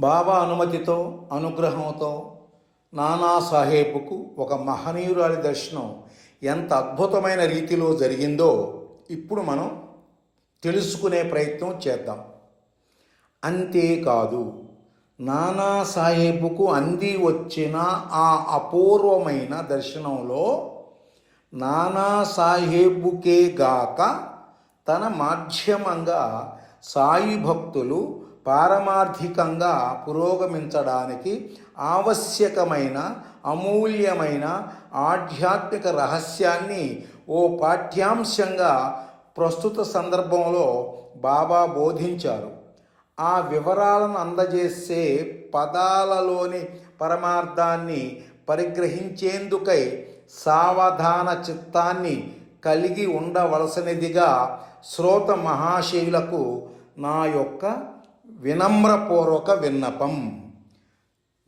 బాబా అనుమతితో అనుగ్రహంతో నానా సాహేబుకు ఒక మహనీయురాలి దర్శనం ఎంత అద్భుతమైన రీతిలో జరిగిందో ఇప్పుడు మనం తెలుసుకునే ప్రయత్నం చేద్దాం. అంతేకాదు నానా సాహేబుకు అంది వచ్చిన ఆ అపూర్వమైన దర్శనంలో నానా సాహేబుకే గాక తన మాధ్యమంగా సాయి భక్తులు పారమార్థికంగా పురోగమించడానికి ఆవశ్యకమైన అమూల్యమైన ఆధ్యాత్మిక రహస్యాన్ని ఓ పాఠ్యాంశంగా ప్రస్తుత సందర్భంలో బాబా బోధించారు. ఆ వివరాలను అందజేసే పదాలలోని పరమార్థాన్ని పరిగ్రహించేందుకై సావధాన చిత్తాన్ని కలిగి ఉండవలసినదిగా శ్రోత మహాశైలకు నా యొక్క వినమ్రపూర్వక విన్నపం.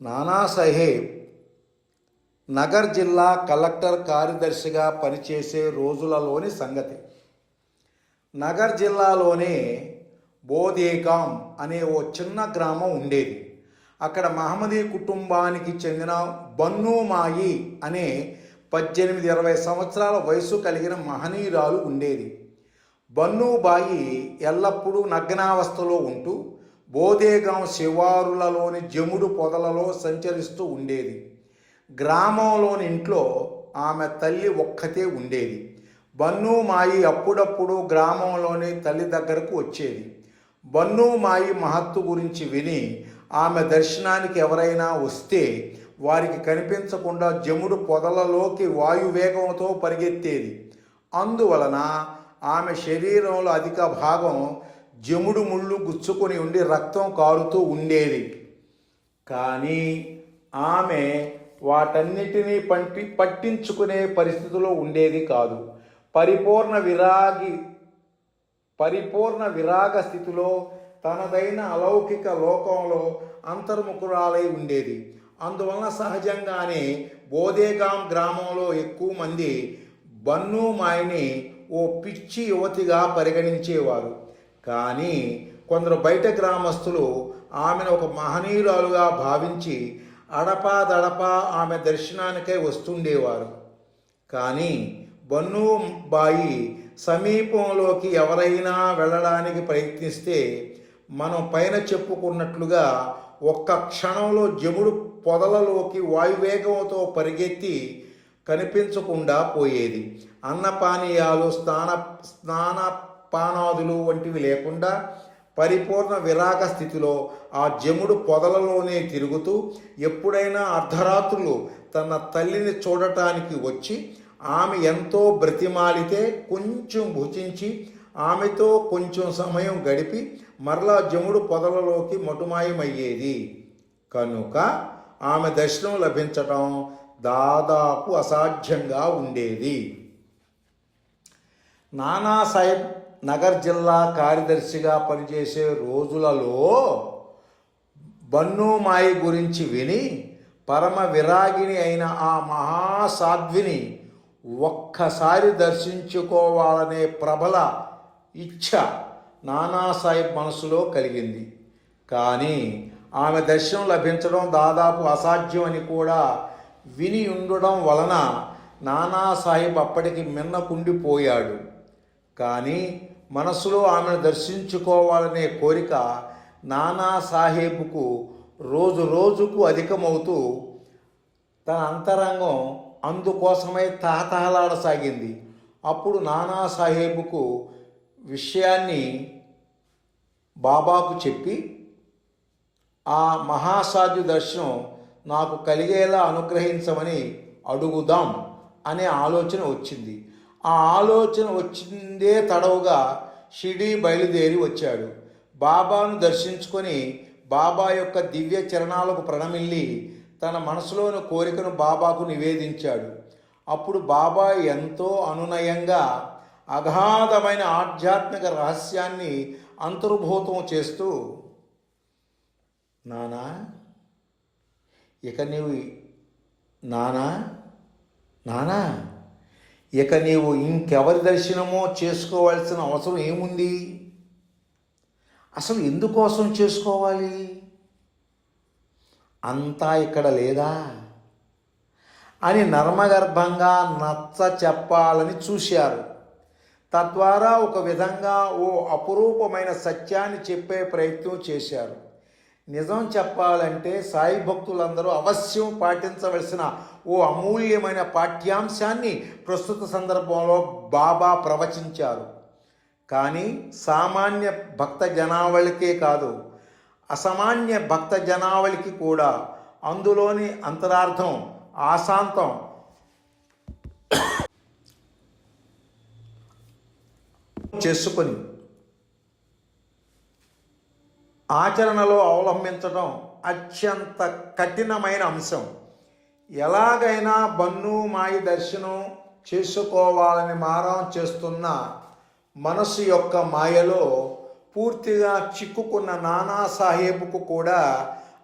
నానాసాహెబ్ నగర్ జిల్లా కలెక్టర్ కార్యదర్శిగా పనిచేసే రోజులలోని సంగతి. నగర్ జిల్లాలోనే బోధేకాం అనే ఓ చిన్న గ్రామం ఉండేది. అక్కడ మహమ్మదీ కుటుంబానికి చెందిన బన్నుమాయి అనే పద్దెనిమిది ఇరవై సంవత్సరాల వయసు కలిగిన మహనీయురాలు ఉండేది. బన్నుబాయి ఎల్లప్పుడూ నగ్నావస్థలో ఉంటూ బోధేగాం శివారులలోని జముడు పొదలలో సంచరిస్తూ ఉండేది. గ్రామంలోని ఇంట్లో ఆమె తల్లి ఒక్కతే ఉండేది. బన్ను మాయి అప్పుడప్పుడు గ్రామంలోని తల్లి దగ్గరకు వచ్చేది. బన్ను మాయి మహత్తు గురించి విని ఆమె దర్శనానికి ఎవరైనా వస్తే వారికి కనిపించకుండా జముడు పొదలలోకి వాయువేగంతో పరిగెత్తేది. అందువలన ఆమె శరీరంలో అధిక భాగం జముడు ముళ్ళు గుచ్చుకొని ఉండి రక్తం కారుతూ ఉండేది. కానీ ఆమె వాటన్నిటినీ పంటి పట్టించుకునే పరిస్థితిలో ఉండేది కాదు. పరిపూర్ణ విరాగి పరిపూర్ణ విరాగ స్థితిలో తనదైన అలౌకిక లోకంలో అంతర్ముఖురాలై ఉండేది. అందువలన సహజంగానే బోదేగాం గ్రామంలో ఎక్కువ మంది బన్నుమాయిని ఓ పిచ్చి యువతిగా పరిగణించేవారు. కానీ కొందరు బయట గ్రామస్తులు ఆమెను ఒక మహనీయురాలుగా భావించి అడపా దడపా ఆమె దర్శనానికై వస్తుండేవారు. కానీ బన్నుబాయి సమీపంలోకి ఎవరైనా వెళ్ళడానికి ప్రయత్నిస్తే మనం పైన చెప్పుకున్నట్లుగా ఒక్క క్షణంలో జముడు పొదలలోకి వాయువేగంతో పరిగెత్తి కనిపించకుండా పోయేది. అన్నపానీయాలు స్నాన స్నాన పానాదులు వంటివి లేకుండా పరిపూర్ణ విరాగ స్థితిలో ఆ జముడు పొదలలోనే తిరుగుతూ ఎప్పుడైనా అర్ధరాత్రులు తన తల్లిని చూడటానికి వచ్చి ఆమె ఎంతో బ్రతిమాలితే కొంచెం భుజించి ఆమెతో కొంచెం సమయం గడిపి మరలా జముడు పొదలలోకి మటుమాయమయ్యేది. కనుక ఆమె దర్శనం లభించటం దాదాపు అసాధ్యంగా ఉండేది. నానాసాహెబ్ నగర్ జిల్లా కార్యదర్శిగా పనిచేసే రోజులలో బన్నుమాయి గురించి విని పరమ విరాగిణి అయిన ఆ మహాసాధ్విని ఒక్కసారి దర్శించుకోవాలనే ప్రబల ఇచ్ఛ నానాసాహెబ్ మనసులో కలిగింది. కానీ ఆమె దర్శనం లభించడం దాదాపు అసాధ్యం అని కూడా విని ఉండడం వలన నానాసాహెబ్ అప్పటికి మిన్నకుండిపోయాడు. కానీ మనసులో ఆమెను దర్శించుకోవాలనే కోరిక నానా సాహేబుకు రోజు రోజుకు అధికమవుతూ తన అంతరంగం అందుకోసమై తహతహలాడసాగింది. అప్పుడు నానా సాహేబుకు విషయాన్ని బాబాకు చెప్పి ఆ మహాసాధ్యు దర్శనం నాకు కలిగేలా అనుగ్రహించమని అడుగుదాం అనే ఆలోచన వచ్చింది. ఆ ఆలోచన వచ్చిందే తడవుగా షిడీ బయలుదేరి వచ్చాడు. బాబాను దర్శించుకొని బాబా యొక్క దివ్య చరణాలకు ప్రణమిల్లి తన మనసులోని కోరికను బాబాకు నివేదించాడు. అప్పుడు బాబా ఎంతో అనునయంగా అగాధమైన ఆధ్యాత్మిక రహస్యాన్ని అంతర్భూతం చేస్తూ నానా ఇక నీవు నానా నానా ఇక నీవు ఇంకెవరి దర్శనమో చేసుకోవాల్సిన అవసరం ఏముంది? అసలు ఎందుకోసం చేసుకోవాలి? అంతా ఇక్కడ లేదా? అని నర్మగర్భంగా నచ్చ చెప్పాలని చూశారు. తద్వారా ఒక విధంగా ఓ అపురూపమైన సత్యాన్ని చెప్పే ప్రయత్నం చేశారు. నిజం చెప్పాలంటే సాయి భక్తులందరూ అవశ్యం పాటించవలసిన ఓ అమూల్యమైన పాఠ్యాంశాన్ని ప్రస్తుత సందర్భంలో బాబా ప్రవచించారు. కానీ సామాన్య భక్త జనావళికే కాదు అసామాన్య భక్త జనావళికి కూడా అందులోని అంతరార్థం ఆశాంతం చేసుకొని ఆచరణలో అవలంబించడం అత్యంత కఠినమైన అంశం. ఎలాగైనా బన్ను మాయి దర్శనం చేసుకోవాలని మారం చేస్తున్న మనసు యొక్క మాయలో పూర్తిగా చిక్కుకున్న నానా సాహేబుకు కూడా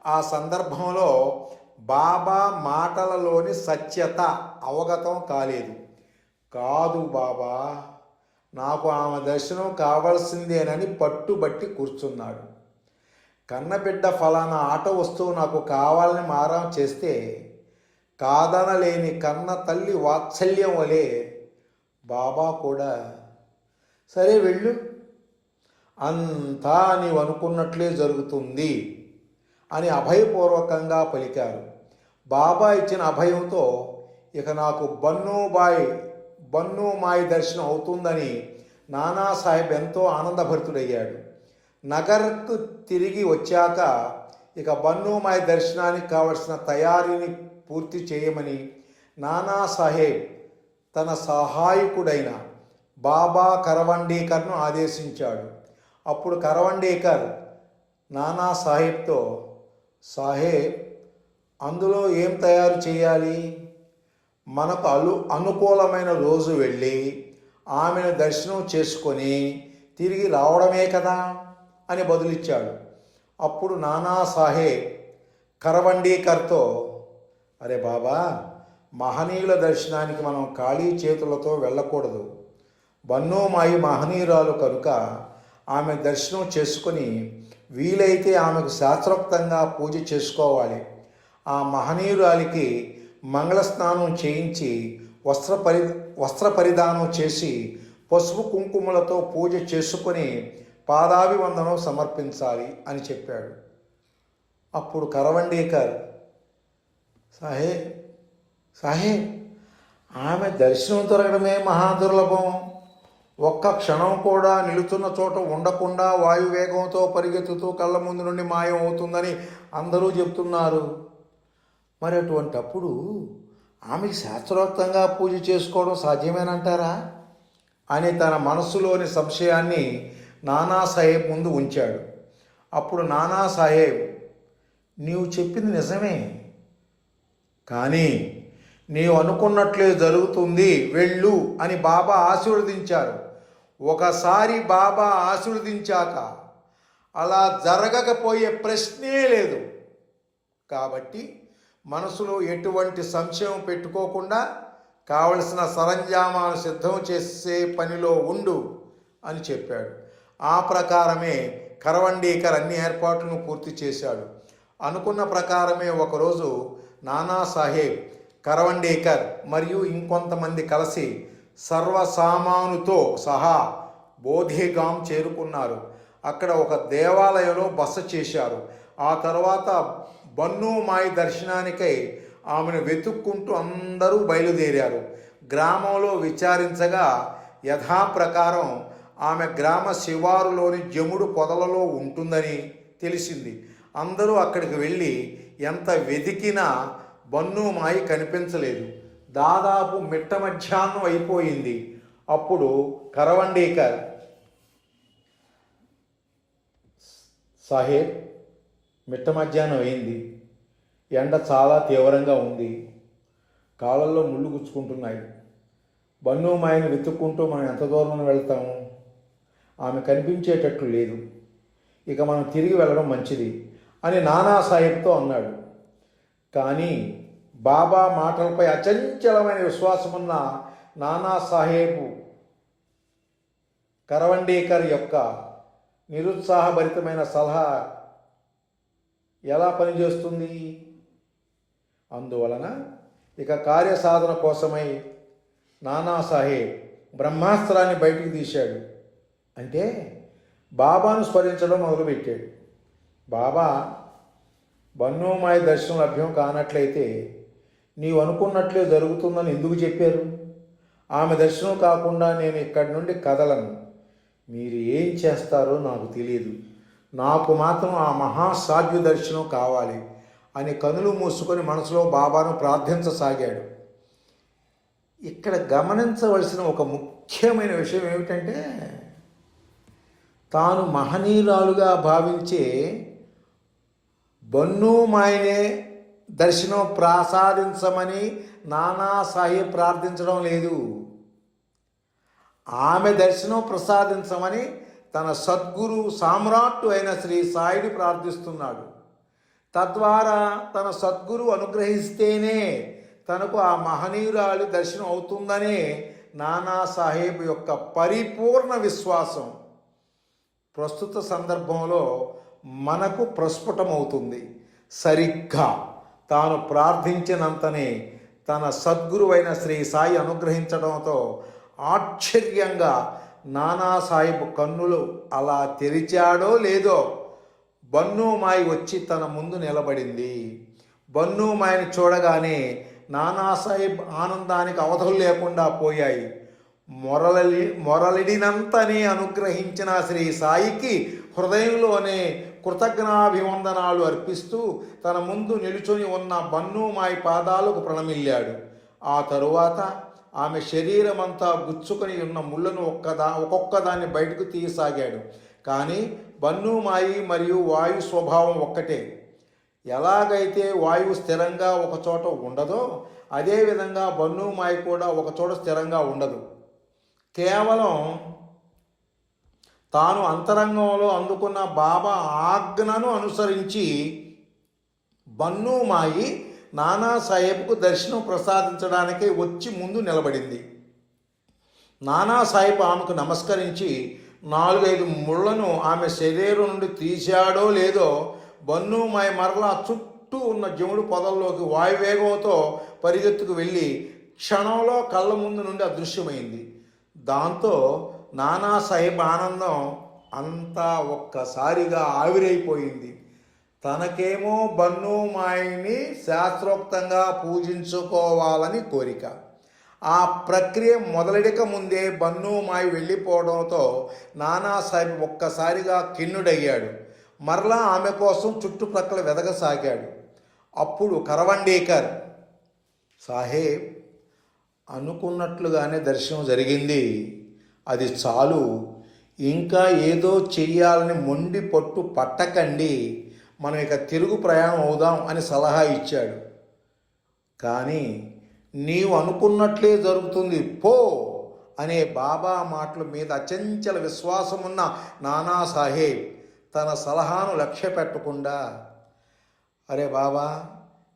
ఆ సందర్భంలో బాబా మాటలలోని సత్యత అవగతం కాలేదు. కాదు బాబా నాకు ఆమె దర్శనం కావాల్సిందేనని పట్టుబట్టి కూర్చున్నాడు. కన్నబిడ్డ ఫలానా ఆట వస్తువు నాకు కావాలని మారం చేస్తే కాదనలేని కన్న తల్లి వాత్సల్యం వలె బాబా కూడా సరే వెళ్ళు. అంతా నీవు అనుకున్నట్లే జరుగుతుంది అని అభయపూర్వకంగా పలికారు. బాబా ఇచ్చిన అభయంతో ఇక నాకు బన్నుబాయ్ బన్నుమాయి దర్శనం అవుతుందని నానాసాహెబ్ ఎంతో ఆనందభరితుడయ్యాడు. నగర్కు తిరిగి వచ్చాక ఇక బన్నుమాయి దర్శనానికి కావలసిన తయారీని పూర్తి చేయమని నానాసాహెబ్ తన సహాయకుడైన బాబా కరవండీకర్ను ఆదేశించాడు. అప్పుడు కరవండేకర్ నానా సాహెబ్తో సాహెబ్ అందులో ఏం తయారు చేయాలి? మనకు అలు అనుకూలమైన రోజు వెళ్ళి ఆమెను దర్శనం చేసుకొని తిరిగి రావడమే కదా? అని బదులిచ్చాడు. అప్పుడు నానా సాహెబ్ కరవండీకర్తో అరే బాబా మహనీయుల దర్శనానికి మనం ఖాళీ చేతులతో వెళ్ళకూడదు. బన్నోమాయి మహనీయురాలు కనుక ఆమె దర్శనం చేసుకొని వీలైతే ఆమెకు శాస్త్రోక్తంగా పూజ చేసుకోవాలి. ఆ మహనీయురాలికి మంగళ స్నానం చేయించి వస్త్ర పరి వస్త్ర పరిధానం చేసి పసుపు కుంకుమలతో పూజ చేసుకొని పాదాభివందనం సమర్పించాలి అని చెప్పాడు. అప్పుడు కరవండికార్ సహే సాహే ఆమె దర్శనం దొరకడమే మహాదుర్లభం. ఒక్క క్షణం కూడా నిలుచున్న చోట ఉండకుండా వాయువేగంతో పరిగెత్తుతూ కళ్ళ ముందు నుండి మాయం అవుతుందని అందరూ చెప్తున్నారు. మరి అటువంటప్పుడు ఆమెకి శాస్త్రోక్తంగా పూజ చేసుకోవడం సాధ్యమేనంటారా? అని తన మనస్సులోని సంశయాన్ని నానాసాహెబ్ ముందు ఉంచాడు. అప్పుడు నానాసాహెబ్ నీవు చెప్పింది నిజమే. కానీ నీవు అనుకున్నట్లే జరుగుతుంది వెళ్ళు అని బాబా ఆశీర్వదించారు. ఒకసారి బాబా ఆశీర్వదించాక అలా జరగకపోయే ప్రశ్నే లేదు. కాబట్టి మనసులో ఎటువంటి సంశయం పెట్టుకోకుండా కావలసిన సరంజామాను సిద్ధం చేసే పనిలో ఉండు అని చెప్పాడు. ఆ ప్రకారమే కరవండీకర్ అన్ని ఏర్పాట్లను పూర్తి చేశాడు. అనుకున్న ప్రకారమే ఒకరోజు నానాసాహెబ్ కరవండేకర్ మరియు ఇంకొంతమంది కలిసి సర్వసామానుతో సహా బోధేగాం చేరుకున్నారు. అక్కడ ఒక దేవాలయంలో బస చేశారు. ఆ తర్వాత బన్నుమాయి దర్శనానికై ఆమెను వెతుక్కుంటూ అందరూ బయలుదేరారు. గ్రామంలో విచారించగా యథాప్రకారం ఆమె గ్రామ శివారులోని జముడు పొదలలో ఉంటుందని తెలిసింది. అందరూ అక్కడికి వెళ్ళి ఎంత వెతికినా బన్నుమాయి కనిపించలేదు. దాదాపు మిట్ట మధ్యాహ్నం అయిపోయింది. అప్పుడు కరవండేకర్ సాహెబ్ మిట్ట మధ్యాహ్నం అయింది. ఎండ చాలా తీవ్రంగా ఉంది. కాళ్ళల్లో ముళ్ళు గుచ్చుకుంటున్నాయి. బన్నుమాయను వెతుక్కుంటూ మనం ఎంత దూరం వెళ్తాము? ఆమె కనిపించేటట్లు లేదు. ఇక మనం తిరిగి వెళ్ళడం మంచిది అని నానా సాహెబ్తో అన్నాడు. కానీ బాబా మాటలపై అచంచలమైన విశ్వాసమున్న నానా సాహెబ్ కరవండేకర్ యొక్క నిరుత్సాహభరితమైన సలహా ఎలా పనిచేస్తుంది? అందువలన ఇక కార్యసాధన కోసమై నానాసాహెబ్ బ్రహ్మాస్త్రాన్ని బయటికి తీశాడు. అంటే బాబాను స్మరించడం మొదలుపెట్టాడు. బాబా బన్నోమాయ దర్శనం లభ్యం కానట్లయితే నీవు అనుకున్నట్లే జరుగుతుందని ఎందుకు చెప్పారు? ఆమె దర్శనం కాకుండా నేను ఇక్కడి నుండి కదలను. మీరు ఏం చేస్తారో నాకు తెలియదు. నాకు మాత్రం ఆ మహాసాధ్య దర్శనం కావాలి అని కనులు మూసుకొని మనసులో బాబాను ప్రార్థించసాగాడు. ఇక్కడ గమనించవలసిన ఒక ముఖ్యమైన విషయం ఏమిటంటే తాను మహనీయురాలుగా భావించే బన్ను మాయనే దర్శనం ప్రసాదించమని నానాసాహి ప్రార్థించడం లేదు. ఆమె దర్శనం ప్రసాదించమని తన సద్గురు సామ్రాట్టు అయిన శ్రీ సాయిని ప్రార్థిస్తున్నాడు. తద్వారా తన సద్గురు అనుగ్రహిస్తేనే తనకు ఆ మహనీయురాలి దర్శనం అవుతుందనే నానాసాహెబ్ యొక్క పరిపూర్ణ విశ్వాసం ప్రస్తుత సందర్భంలో మనకు ప్రస్ఫుటమవుతుంది. సరిగ్గా తాను ప్రార్థించినంతనే తన సద్గురువైన శ్రీ సాయి అనుగ్రహించడంతో ఆశ్చర్యంగా నానాసాహెబ్ కన్నులు అలా తెరిచాడో లేదో బన్నుమాయి వచ్చి తన ముందు నిలబడింది. బన్నుమాయిని చూడగానే నానాసాహెబ్ ఆనందానికి అవధులు లేకుండా పోయాయి. మొరలి మొరలిడినంతనే అనుగ్రహించిన శ్రీ సాయికి హృదయంలోనే కృతజ్ఞాభివందనాలు అర్పిస్తూ తన ముందు నిలుచొని ఉన్న బన్నుమాయి పాదాలకు ప్రణమిల్లాడు. ఆ తరువాత ఆమె శరీరమంతా గుచ్చుకొని ఉన్న ముళ్ళను ఒక్కదా ఒక్కొక్కదాన్ని బయటకు తీయసాగాడు. కానీ బన్నుమాయి మరియు వాయు స్వభావం ఒక్కటే. ఎలాగైతే వాయువు స్థిరంగా ఒకచోట ఉండదో అదేవిధంగా బన్నుమాయి కూడా ఒకచోట స్థిరంగా ఉండదు. కేవలం తాను అంతరంగంలో అందుకున్న బాబా ఆజ్ఞను అనుసరించి బన్నుమాయి నానాసాహెబ్కు దర్శనం ప్రసాదించడానికే వచ్చి ముందు నిలబడింది. నానాసాహెబ్ ఆమెకు నమస్కరించి నాలుగైదు ముళ్ళను ఆమె శరీరం నుండి తీశాడో లేదో బన్నుమాయి మరలా చుట్టూ ఉన్న జముడు పొదల్లోకి వాయువేగంతో పరిగెత్తుకు వెళ్ళి క్షణంలో కళ్ళ ముందు నుండి అదృశ్యమైంది. దాంతో నానాసాహెబ్ ఆనందం అంతా ఒక్కసారిగా ఆవిరైపోయింది. తనకేమో బన్నుమాయిని శాస్త్రోక్తంగా పూజించుకోవాలని కోరిక. ఆ ప్రక్రియ మొదలెడక ముందే బన్ను మాయి వెళ్ళిపోవడంతో నానాసాహెబ్ ఒక్కసారిగా కిన్నుడయ్యాడు మరలా ఆమె కోసం చుట్టుప్రక్కల వెదగసాగాడు. అప్పుడు కరవండేకర్ సాహేబ్ అనుకున్నట్లుగానే దర్శనం జరిగింది. అది చాలు. ఇంకా ఏదో చెయ్యాలని మొండి పట్టు పట్టకండి. మనం ఇక తిరుగు ప్రయాణం అవుదాం అని సలహా ఇచ్చాడు. కానీ నీవు అనుకున్నట్లే జరుగుతుంది. పో అనే బాబా మాటల మీద అచంచల విశ్వాసం ఉన్న నానాసాహెబ్ తన సలహాను లక్ష్య పెట్టకుండా అరే బాబా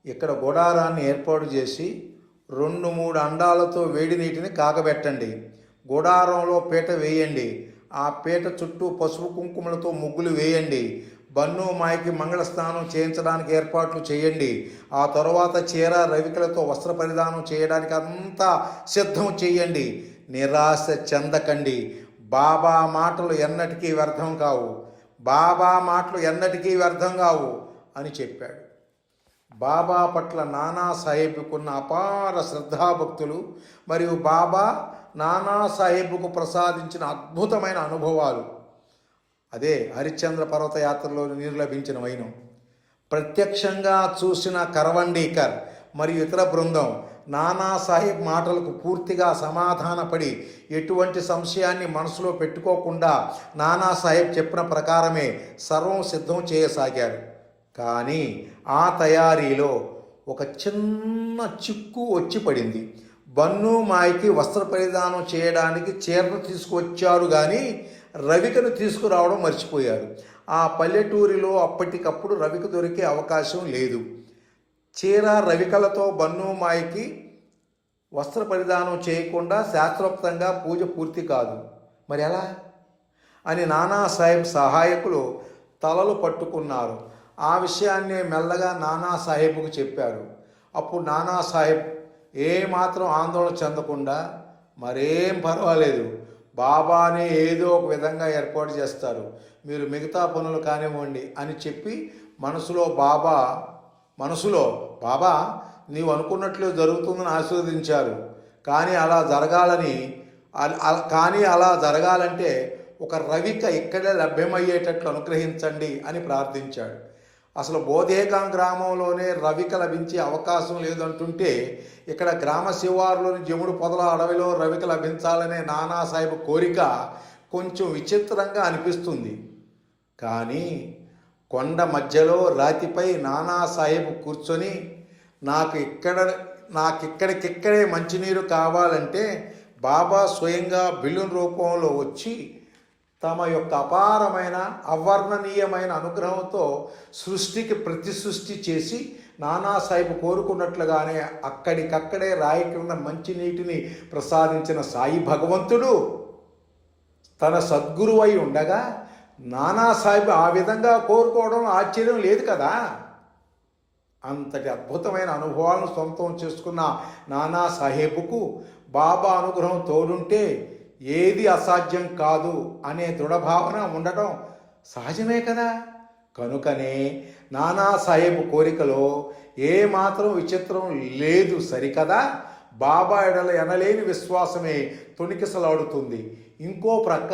ఇక్కడ గుడారాన్ని ఏర్పాటు చేసి రెండు మూడు అండాలతో వేడి నీటిని కాగబెట్టండి. గుడారంలో పీట వేయండి. ఆ పీట చుట్టూ పసుపు కుంకుమలతో ముగ్గులు వేయండి. బన్ను మాయకి మంగళ స్నానం చేయించడానికి ఏర్పాట్లు చేయండి. ఆ తరువాత చీర రవికలతో వస్త్ర పరిధానం చేయడానికి అంతా సిద్ధం చేయండి. నిరాశ చెందకండి. బాబా మాటలు ఎన్నటికీ వ్యర్థం కావు. బాబా మాటలు ఎన్నటికీ వ్యర్థం కావు అని చెప్పాడు. బాబా పట్ల నానా సాహెబ్కున్న అపార శ్రద్ధాభక్తులు మరియు బాబా నానా సాహెబ్కు ప్రసాదించిన అద్భుతమైన అనుభవాలు. అదే హరిశ్చంద్ర పర్వత యాత్రలో నిర్లభించిన వైనం. ప్రత్యక్షంగా చూసిన కరవండీకర్ మరియు ఇతర బృందం నానా సాహెబ్ మాటలకు పూర్తిగా సమాధానపడి ఎటువంటి సంశయాన్ని మనసులో పెట్టుకోకుండా నానా సాహెబ్ చెప్పిన ప్రకారమే సర్వం సిద్ధం చేయసాగారు. కానీ ఆ తయారీలో ఒక చిన్న చిక్కు వచ్చి పడింది. బన్ను మాయకి వస్త్ర పరిధానం చేయడానికి చీరను తీసుకువచ్చారు కానీ రవికను తీసుకురావడం మర్చిపోయారు. ఆ పల్లెటూరిలో అప్పటికప్పుడు రవిక దొరికే అవకాశం లేదు. చీర రవికలతో బన్ను మాయకి వస్త్ర పరిధానం చేయకుండా శాస్త్రోక్తంగా పూజ పూర్తి కాదు. మరి ఎలా అని నానా సాహెబ్ సహాయకులు తలలు పట్టుకున్నారు. ఆ విషయాన్ని మెల్లగా నానా సాహెబ్కు చెప్పారు అప్పుడు నానా సాహెబ్ ఏమాత్రం ఆందోళన చెందకుండా మరేం పర్వాలేదు బాబానే ఏదో ఒక విధంగా ఏర్పాటు చేస్తారు మీరు మిగతా పనులు కానివ్వండి అని చెప్పి మనసులో బాబా మనసులో బాబా నీవు అనుకున్నట్లు జరుగుతుందని ఆశీర్వదించారు. కానీ అలా జరగాలని కానీ అలా జరగాలంటే ఒక రవిక ఇక్కడే లభ్యమయ్యేటట్లు అనుగ్రహించండి అని ప్రార్థించాడు. అసలు బోధేగాం గ్రామంలోనే రవిక లభించే అవకాశం లేదంటుంటే ఇక్కడ గ్రామ శివారులోని జముడు పొదల అడవిలో రవిక లభించాలనే నానాసాహెబ్ కోరిక కొంచెం విచిత్రంగా అనిపిస్తుంది. కానీ కొండ మధ్యలో రాతిపై నానాసాహెబ్ కూర్చొని నాకు ఇక్కడ నాకిక్కడికిక్కడే మంచినీరు కావాలంటే బాబా స్వయంగా బిల్లున్ రూపంలో వచ్చి తమ యొక్క అపారమైన అవర్ణనీయమైన అనుగ్రహంతో సృష్టికి ప్రతి సృష్టి చేసి నానాసాహెబ్ కోరుకున్నట్లుగానే అక్కడికక్కడే రాయి కింద మంచినీటిని ప్రసాదించిన సాయి భగవంతుడు తన సద్గురువై ఉండగా నానాసాహెబ్ ఆ విధంగా కోరుకోవడం ఆశ్చర్యం లేదు కదా? అంతటి అద్భుతమైన అనుభవాలను సొంతం చేసుకున్న నానా సాహెబ్కు బాబా అనుగ్రహం తోడుంటే ఏది అసాధ్యం కాదు అనే దృఢభావన ఉండటం సహజమే కదా? కనుకనే నానా సాహెబ్ కోరికలో ఏ మాత్రం విచిత్రం లేదు సరికదా? బాబా ఎడల ఎనలేని విశ్వాసమే తొణికిసలాడుతుంది. ఇంకో ప్రక్క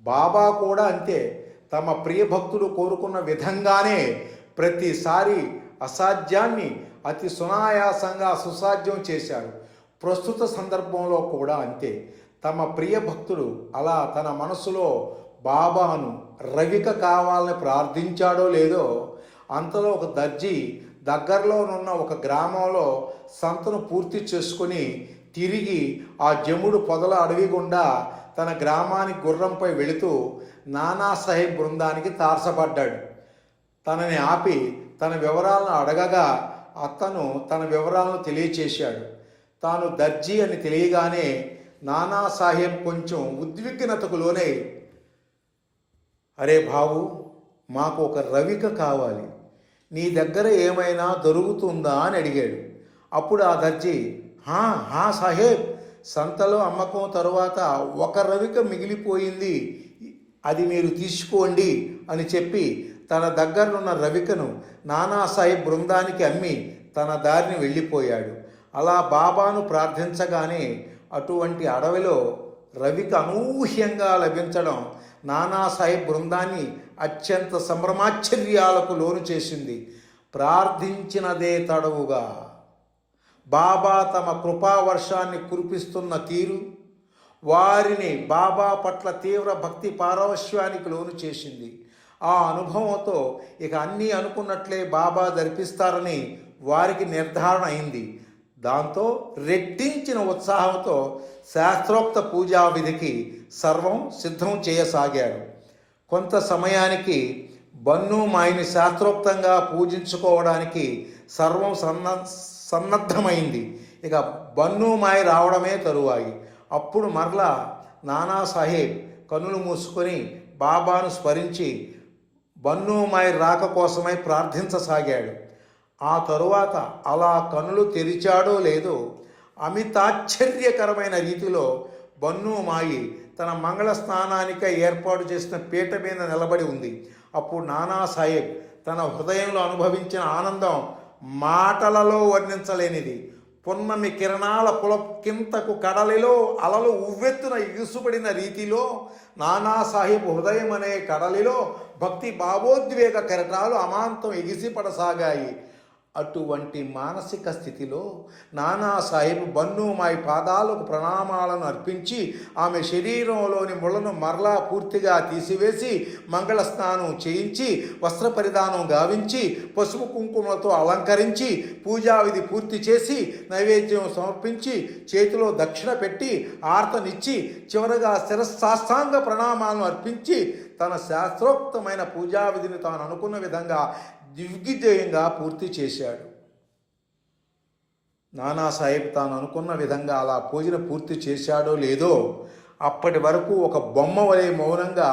బాబా కూడా అంతే. తమ ప్రియ భక్తులు కోరుకున్న విధంగానే ప్రతిసారి అసాధ్యాన్ని అతి సునాయాసంగా సుసాధ్యం చేశారు. ప్రస్తుత సందర్భంలో కూడా అంతే. తమ ప్రియ భక్తుడు అలా తన మనసులో బాబాను రవిక కావాలని ప్రార్థించాడో లేదో అంతలో ఒక దర్జీ దగ్గరలోనున్న ఒక గ్రామంలో సంతను పూర్తి చేసుకుని తిరిగి ఆ జముడు పొదల అడవి గుండా తన గ్రామానికి గుర్రంపై వెళుతూ నానాసాహెబ్ బృందానికి తారసపడ్డాడు. తనని ఆపి తన వివరాలను అడగగా అతను తన వివరాలను తెలియచేశాడు. తాను దర్జీ అని తెలియగానే నానాసాహెబ్ కొంచెం ఉద్విగ్నతకు లోనై అరే బావు మాకు ఒక రవిక కావాలి. నీ దగ్గర ఏమైనా దొరుకుతుందా? అని అడిగాడు. అప్పుడు ఆ దర్జీ హా హా సాహెబ్ సంతలో అమ్మకం తరువాత ఒక రవిక మిగిలిపోయింది. అది మీరు తీసుకోండి అని చెప్పి తన దగ్గరనున్న రవికను నానాసాహెబ్ బృందానికి అమ్మి తన దారిని వెళ్ళిపోయాడు. అలా బాబాను ప్రార్థించగానే అటువంటి అడవిలో రవికి అనూహ్యంగా లభించడం నానాసాహెబ్ బృందాన్ని అత్యంత సంభ్రమాశ్చర్యాలకు లోను చేసింది. ప్రార్థించినదే తడవుగా. బాబా తమ కృపావర్షాన్ని కురిపిస్తున్న తీరు వారిని బాబా పట్ల తీవ్ర భక్తి పారవశ్యానికి లోను చేసింది. ఆ అనుభవంతో ఇక అన్నీ అనుకున్నట్లే బాబా జరిపిస్తారని వారికి నిర్ధారణ అయింది. దాంతో రెట్టించిన ఉత్సాహంతో శాస్త్రోక్త పూజా విధికి సర్వం సిద్ధం చేయసాగాడు. కొంత సమయానికి బన్ను మాయని శాస్త్రోక్తంగా పూజించుకోవడానికి సర్వం సన్న సన్నద్ధమైంది. ఇక బన్ను మాయ రావడమే తరువాయి. అప్పుడు మరలా నానాసాహెబ్ కన్నులు మూసుకొని బాబాను స్మరించి బన్ను మాయ రాక కోసమై ప్రార్థించసాగాడు. ఆ తరువాత అలా కనులు తెరిచాడో లేదో అమితాశ్చర్యకరమైన రీతిలో బన్ను మాయి తన మంగళ స్నానానికై ఏర్పాటు చేసిన పీట మీద నిలబడి ఉంది. అప్పుడు నానాసాహెబ్ తన హృదయంలో అనుభవించిన ఆనందం మాటలలో వర్ణించలేనిది. పున్నమి కిరణాల పులకింతకు కడలిలో అలలు ఉవ్వెత్తున ఇగుసుపడిన రీతిలో నానాసాహెబ్ హృదయం అనే కడలిలో భక్తి భావోద్వేగ కెరటాలు అమాంతం ఎగిసిపడసాగాయి. అటువంటి మానసిక స్థితిలో నానాసాహెబ్ బన్నుమాయి పాదాలకు ప్రణామాలను అర్పించి ఆమె శరీరంలోని ముళ్ళను మరలా పూర్తిగా తీసివేసి మంగళ స్నానం చేయించి వస్త్ర పరిధానం గావించి పసుపు కుంకుమలతో అలంకరించి పూజావిధి పూర్తి చేసి నైవేద్యం సమర్పించి చేతిలో దక్షిణ పెట్టి ఆర్తనిచ్చి చివరగా శిరస్సాష్టాంగ ప్రణామాలను అర్పించి తన శాస్త్రోక్తమైన పూజావిధిని తాను అనుకున్న విధంగా దిగ్విజయంగా పూర్తి చేశాడు. నానాసాహెబ్ తాను అనుకున్న విధంగా అలా పూజను పూర్తి చేశాడో లేదో అప్పటి వరకు ఒక బొమ్మ వలె మౌనంగా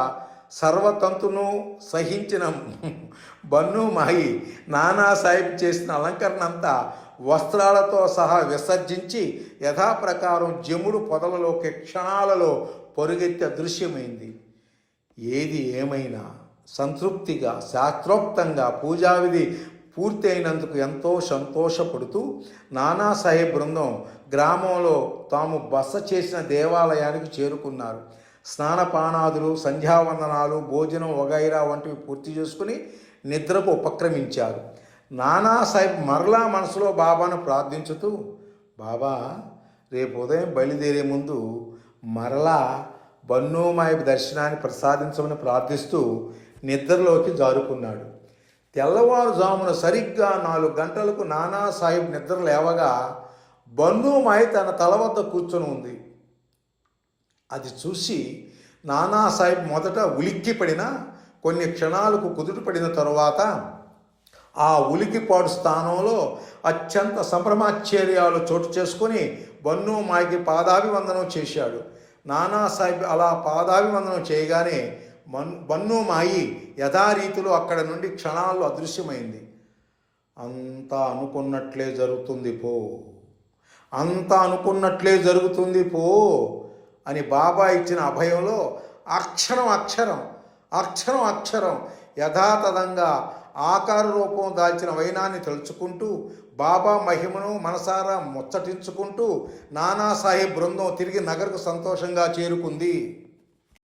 సర్వతంతును సహించిన బన్ను మాయి నానాసాహెబ్ చేసిన అలంకరణ అంతా వస్త్రాలతో సహా విసర్జించి యథాప్రకారం జముడు పొదలలోకి క్షణాలలో పరుగెత్తే దృశ్యమైంది. ఏది ఏమైనా సంతృప్తిగా శాస్త్రోక్తంగా పూజావిధి పూర్తి అయినందుకు ఎంతో సంతోషపడుతూ నానాసాహెబ్ బృందం గ్రామంలో తాము బస చేసిన దేవాలయానికి చేరుకున్నారు. స్నానపానాదులు సంధ్యావందనాలు భోజనం వగైరా వంటివి పూర్తి చేసుకుని నిద్రకు ఉపక్రమించారు. నానాసాహెబ్ మరలా మనసులో బాబాను ప్రార్థించుతూ బాబా రేపు ఉదయం బయలుదేరే ముందు మరలా బన్నోమాయ దర్శనాన్ని ప్రసాదించమని ప్రార్థిస్తూ నిద్రలోకి జారుకున్నాడు. తెల్లవారుజామున సరిగ్గా నాలుగు గంటలకు నానాసాహెబ్ నిద్ర లేవగా బన్నూమాయి తన తల వద్ద కూర్చొని ఉంది. అది చూసి నానాసాహెబ్ మొదట ఉలిక్కిపడిన కొన్ని క్షణాలకు కుదుటపడిన తరువాత ఆ ఉలికిపాడు స్థానంలో అత్యంత సంభ్రమాశ్చర్యాలు చోటు చేసుకొని బన్నుమాయకి పాదాభివందనం చేశాడు. నానాసాహెబ్ అలా పాదాభివందనం చేయగానే మన్ బన్ను మాయి యథారీతిలో అక్కడ నుండి క్షణాల్లో అదృశ్యమైంది. అంతా అనుకున్నట్లే జరుగుతుంది పో. అంతా అనుకున్నట్లే జరుగుతుంది పో అని బాబా ఇచ్చిన అభయంలో అక్షరం అక్షరం అక్షరం అక్షరం యథాతథంగా ఆకార రూపం దాల్చిన వైనాన్ని తలుచుకుంటూ బాబా మహిమను మనసారా ముచ్చటించుకుంటూ నానాసాహెబ్ బృందం తిరిగి నగరకు సంతోషంగా చేరుకుంది.